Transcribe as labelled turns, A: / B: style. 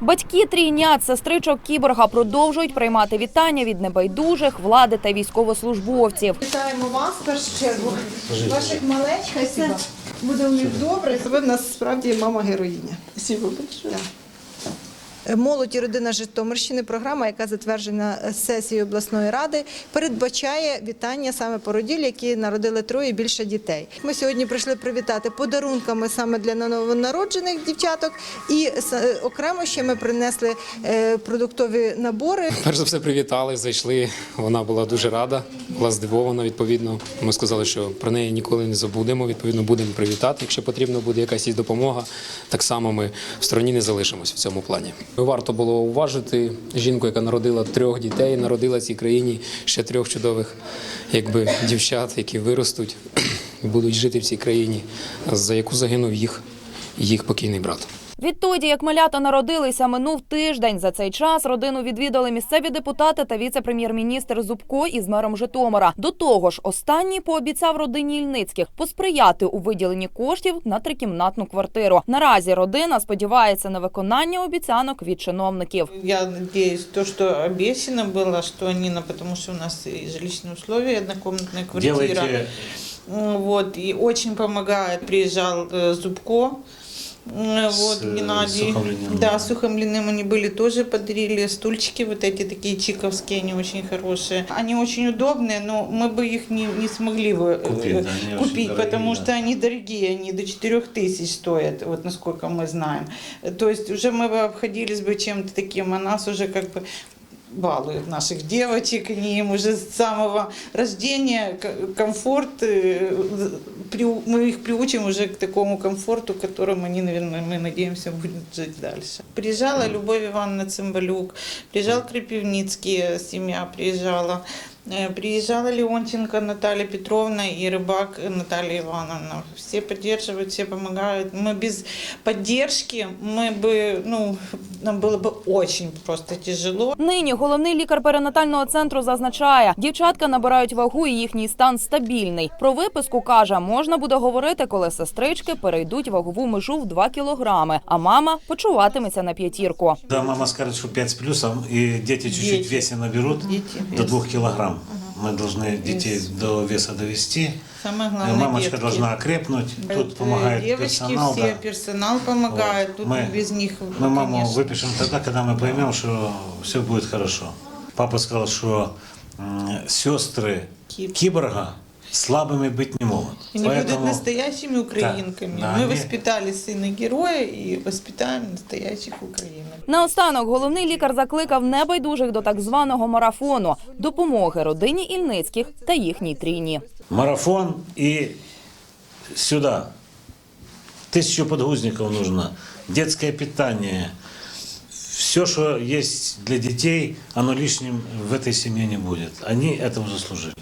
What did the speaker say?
A: Батьки трійнят сестричок кіборга продовжують приймати вітання від небайдужих, влади та військовослужбовців.
B: Вітаємо вас першу чергу. Ваших все буде у них добре. Ви в нас справді мама героїня. Спасибо большое. Молодь і родина Житомирщини, програма, яка затверджена сесією обласної ради, передбачає вітання саме породіль, які народили троє більше дітей. Ми сьогодні прийшли привітати подарунками саме для новонароджених дівчаток, і е, окремо ще ми принесли е, продуктові набори.
C: Перш за все привітали, зайшли. Вона була дуже рада, була здивована. Відповідно, ми сказали, що про неї ніколи не забудемо. Відповідно, будемо привітати. Якщо потрібно буде якась допомога, так само ми в стороні не залишимось в цьому плані. Варто було уважити жінку, яка народила трьох дітей, народила цій країні ще трьох чудових, якби дівчат, які виростуть і будуть жити в цій країні, за яку загинув їх, їх покійний брат.
A: Відтоді, як малята народилися, минув тиждень. За цей час родину відвідали місцеві депутати та віце-прем'єр-міністр Зубко із мером Житомира. До того ж, останній пообіцяв родині Ільницьких посприяти у виділенні коштів на трикімнатну квартиру. Наразі родина сподівається на виконання обіцянок від чиновників.
D: Я надеюсь, то, что обещано было, что они, на- потому что у нас и жилищные условия, однокомнатная квартира.
E: Делайте
D: М, Вот, и очень помогает. Приезжал э, Зубко, м, вот,
E: э,
D: Геннадий.
E: Сухомлиным,
D: Да,
E: да.
D: Сухомлиным они были, тоже подарили стульчики, вот эти такие чиковские, они очень хорошие. Они очень удобные, но мы бы их не, не смогли бы э,
E: Купить, да, они очень
D: купить,
E: дорогие,
D: потому
E: да.
D: что они дорогие, они до 4 тысяч стоят, вот насколько мы знаем. То есть уже мы бы обходились бы чем-то таким, а нас уже как бы балуют наших девочек, они им уже с самого рождения к- комфорт, э, приу- мы их приучим уже к такому комфорту, которым они, наверное, мы надеемся, будут жить дальше. Приезжала Любовь Ивановна Цымбалюк, приезжал Крепивницкий, э, семья приезжала, Э, Приезжала Леонченко Наталья Петровна и рыбак Наталья Ивановна. Все поддерживают, все помогают. Мы без поддержки, мы бы, ну, нам было бы очень просто тяжело.
A: Нині головний лікар перинатального центру зазначає, дівчатка набирають вагу і їхній стан стабільний. Про виписку каже, можна буде говорити, коли сестрички перейдуть вагову межу в 2 кілограми, а мама почуватиметься на п'ятірку.
E: Да, мама скажет, что 5 с плюсом, и дети чуть-чуть
D: Дети.
E: весе наберут
D: Дети
E: до
D: вес.
E: 2 килограмм. Мы должны детей
D: Вес.
E: до веса довести.
D: Самое
E: Э,
D: главное,
E: Мамочка
D: детки.
E: должна окрепнуть. Тут
D: Э,
E: помогает
D: Девочки
E: персонал.
D: все,
E: да.
D: персонал помогает,
E: Вот.
D: тут
E: Мы-
D: без них,
E: Мы маму
D: конечно.
E: выпишем тогда, когда мы поймем, что все будет хорошо. Папа сказал, что м, сестры
D: Киб-
E: киборга слабыми быть не могут.
D: Они будут настоящими украинками.
E: да,
D: Мы
E: они-
D: воспитали сына героя и воспитаем настоящих украинок.
A: Наостанок головний лікар закликав небайдужих до так званого марафону допомоги родині Ільницьких та їхній трійні.
E: Марафон и сюда. Тысячу подгузников нужно, детское питание. Все, что есть для детей, оно лишним в этой семье не будет. Они этого заслужили.